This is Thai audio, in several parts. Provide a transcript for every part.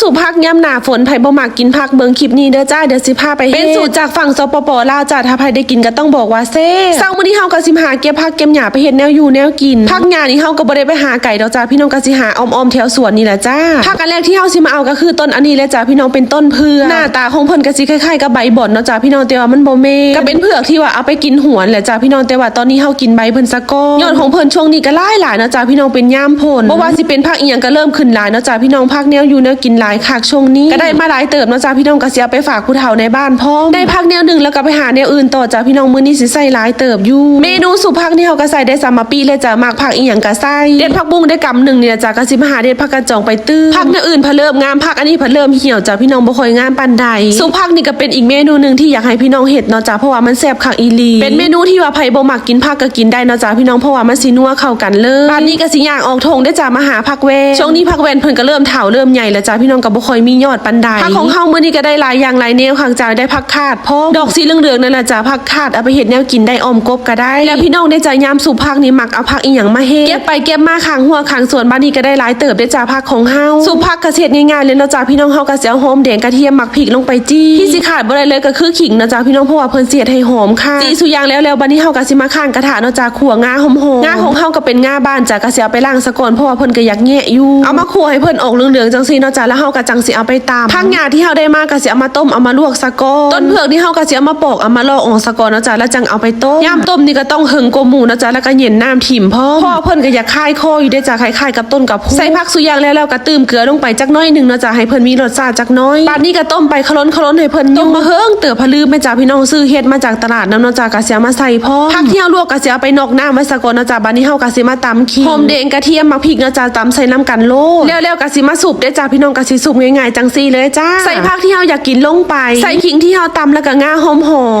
สูบผักย่ำหนาฝนไผ่บ่มักกินผักเบิงคลิปนี้เด้อจ้าเดี๋ยวสิพาไปเฮ็ดเป็นสูตรจากฝั่งสปปลาวจ้าถ้าใครได้กินก็ต้องบอกว่าเซ่เช้ามื้อนี้เฮาก็สิมาหาเก็บผักเก็บหญ้าไปเฮ็ดแนวอยู่แนวกินผักหญ้านี่เฮาก็บ่ได้ไปหาไก่ดอกจ้าพี่น้องก็สิหาอ้อมๆแถวสวนนี่แหละจ้าผักอันแรกที่เฮาสิมาเอาก็คือต้นอันนี้แหละจ้าพี่น้องเป็นต้นเผือกหน้าตาของเพิ่นก็สิคล้ายๆกับใบบ่อนเนาะจ้าพี่น้องแต่ว่ามันบ่แม่นก็เป็นเผือกที่ว่าเอาไปกินหวนแหละจ้าพี่น้องแต่ว่าตอนนี้เฮากินใบเพิ่นซะก่อนยอดของเพิ่นช่วงนี้ก็หลายหลายๆเนาะจ้าพี่น้องเป็นยามพ่นบ่ว่าสิเป็นผักอีหยังก็เริ่มขึ้นหลายเนาะจ้าพี่น้องผักแนวอยู่แนวกินหลายคักช่วงนี้ก็ได้มาหลายเติบเนาะจ้าพี่น้องก็สิเอาไปฝากผู้เฒ่าในบ้านพร้อมได้ผักแนวหนึงแล้วก็ไปหาแนวอื่นต่อจ้าพี่น้องมื้อนี้สิใส่หลายเติบอยู่ เมนูสุผักนี่เฮาก็ใส่ได้สามมาปีเลยจ้ามากผักอีหยังก็ใส่เด็ดผักบุ้งได้กำหนึ่งนี่นะจ้าก็สิมาหาเด็ดผักกระจองไปตื้อผักแนวอื่นเพนเริ่มงามผักอันนี้เพนเริ่มเหี่ยวจ้าพี่น้องบ่ค่อยงามปานใดสุผักนี่ก็เป็นอีกเมนูหนึงที่อยากให้พี่น้องเฮ็ดเนาะจ้าเพราะว่ามันแซ่บคักอีหลีเป็นเมนูที่ว่าไผบ่มักกินผักก็กินได้เนาะจ้าพี่น้องเพราะว่ามันสินัวเข้ากันเลยบ้านนี้ก็สิย่างออกทงได้จ้ามาหาผักแวนช่วงนี้ผักแวนเพิ่นก็เริ่มเฒ่าเริ่มใหญ่แล้วจ้าพี่น้องก็บ่ค่อยมียอดปานใดผักของเฮามื้อนี้ก็ได้หลายอย่างหลายแนวข้างจ้าได้ผักคาดพร้อมดอกสีเหลืองๆนั่นน่ะจ้าผักคาดเอาไปเฮ็ดแนวกินได้อมกบก็ได้ แล้วพี่น้องได้จ้ายามสุผักนี่มักเอาผักอีหยังมาเฮ็ดเก็บไปเก็บมาข้างหัวข้างสวนบ้านนี้ก็ได้หลายเติบได้จ้าผักของเฮาสุผักเกษตรง่ายๆเลยเนาะจ้าพี่น้องเฮาก็สิเอาหอมแดงกระเทียมหมักพริกลงไปจี้ที่สิขาดบ่ได้เลยก็คือขิงเนาะจ้าพี่น้องเพราะว่าเพิ่นเสิเฮ็ดให้หอมค่ะจีสุยางแล้วแล้วบัดนี้เฮาก็สิมาข้างกระทะเนาะจ้าขั่วงาหอมๆงาของเฮาก็เป็นงาบ้านจ้าก็สิเอาไปล้างซะก่อนเพราะว่าเพิ่นก็อยากแงะอยู่เอามาคั่วให้เพิ่นออกเหลืองๆจังซี่เนาะจ้าแล้วเฮาก็จังสิเอาไปตำผักหญ้าที่เฮาได้มาก็สิเอามาต้มเอามาลวกซะก่อนต้นเผือกที่เฮาก็สิเอามาปอกเอามาลอกออกซะก่อนเนาะจ้าแล้วจังเอาไปต้มยามต้มนี่ก็ต้องหึงกว่าหมูเนาะจ้าแล้วก็เย็นน้ำถิ่มพร้อมเพราะว่าเพิ่นก็อยากคายคออยู่ได้จ้าคล้ายๆกับต้นกับพูใส่ผักสุอยางแล้วแล้วก็ตื้มเกลือลงไปจักหน้อยหนึงเนาะจ้าให้เพิ่นมีรสชาติจักหน้อยบาดนี้ก็ต้มไปคล้นคล้นให้เพิ่นต้มมาเฮิงเตือพะลืมแม่จ้าพี่น้องซื้อเฮ็ดมาจากตลาดนำเนาะจ้าก็สิเอามาใส่พร้อมผักที่เฮาลวกก็สิเอาไปนอกน้ำไว้ซะก่อนเนาะจ้าบาดนี้เฮาก็สิมาตำขิงหอมแดงกระเทียมมะพริกเนาะจ้าตำใส่น้ำกันโลดแล้วๆก็สิมาสุบได้จ้าพี่น้องก็สิสุบง่ายๆจังซี่เลยจ้า ใส่ผักที่เฮาอยากกินลงไป ใส่ขิงที่เฮาตำแล้วก็งาหอม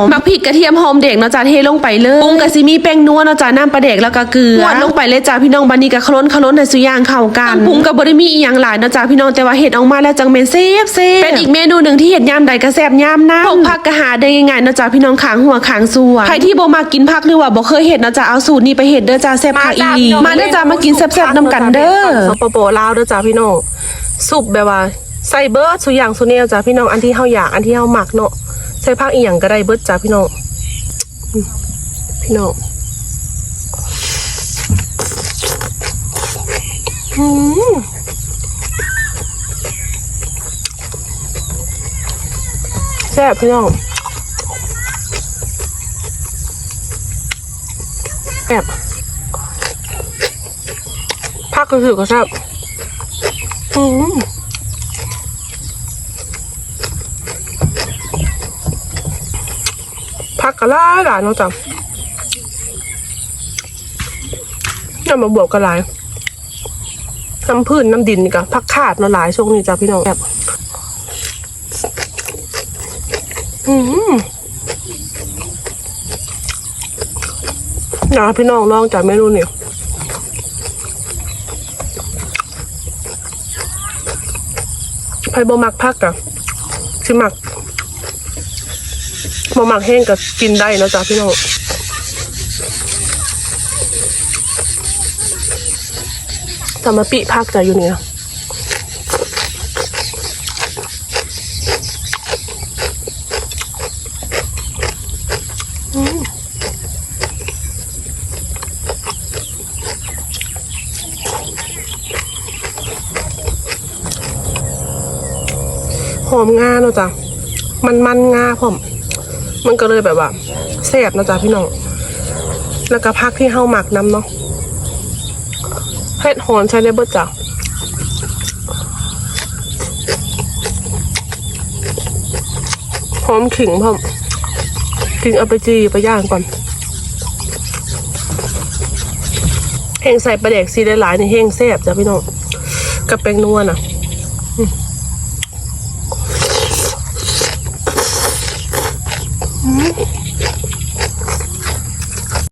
ๆมะพริกกระเทียมหอมแดงเนาะจ้าเทลงไปเลยปรุงก็สิมีแป้งนัวเนาะจ้าน้ำปลาแดกแล้วก็เกลือหวานลงไปเลยจ้าพี่น้องบาดนี้ก็คล้นคล้นให้สุย่างเข้ากันปรุงก็บ่ได้มีอีหยังหลายเนาะจ้าพี่น้องแต่ว่าเฮ็ดออกมาแล้วจังแม่นแซ่บๆเป็นอีกเมนูหนึงที่เฮ็ดยามใดก็แซ่บยามนั้นพวกผักก็หาได้ง่ายๆเนาะจ้าพี่น้องขางหัวขางส่วนใครที่บ่มักกินผักหรือว่าบ่เคยเฮ็ดเนาะจ้าเอาสูตรนี้ไปเฮ็ดเด้อจ้าแซ่บคักอีหลีมาเด้อจ้ามากินแซ่บๆนํกันเด้อสปปลาวเด้อจ้าพี่น้อง ซุปแบบว่าใส่เบิร์ดสุอย่างสุแนวจ้าพี่น้องอันที่เฮาอยากอันที่เฮามักเนาะใส่ผักอีหยังก็ได้เบิร์ดจ้าพี่น้องพี่น้องอืมแซ่บพี่น้องแซ่บผักก็คือก็แซ่บ อืมผักกะลาหลายเนาะจ้ะน้ำมาบวกกันหลายน้ำพื้นน้ำดินนี่กะผักขาดเนาะหลายช่วงนี้จ้ะพี่น้องแบบอืมนะพี่น้องลองจากเมนูเนี่ย ไผบ่มักพักกะสิมักบ่มักแห้งก็กินได้นะจ๊ะพี่น้องสมาปีพักจะอยู่เนี่ย หอมงาเนาะจ๊ะมันมันงาผมมันก็เลยแบบว่าแซ่บเนาะจ๊ะพี่น้องแล้วก็พักที่เฮาหมักน้ำเนาะเฮ็ดหอนใช้ได้เบิดจ้ะหอมขิงผมขิงเอาไปจีไปย่างก่อนเฮงใส่ปลาแดกซีได้หลายในเฮงแซ่บจ้ะพี่น้องกับแป้งนัวน่ะ อืม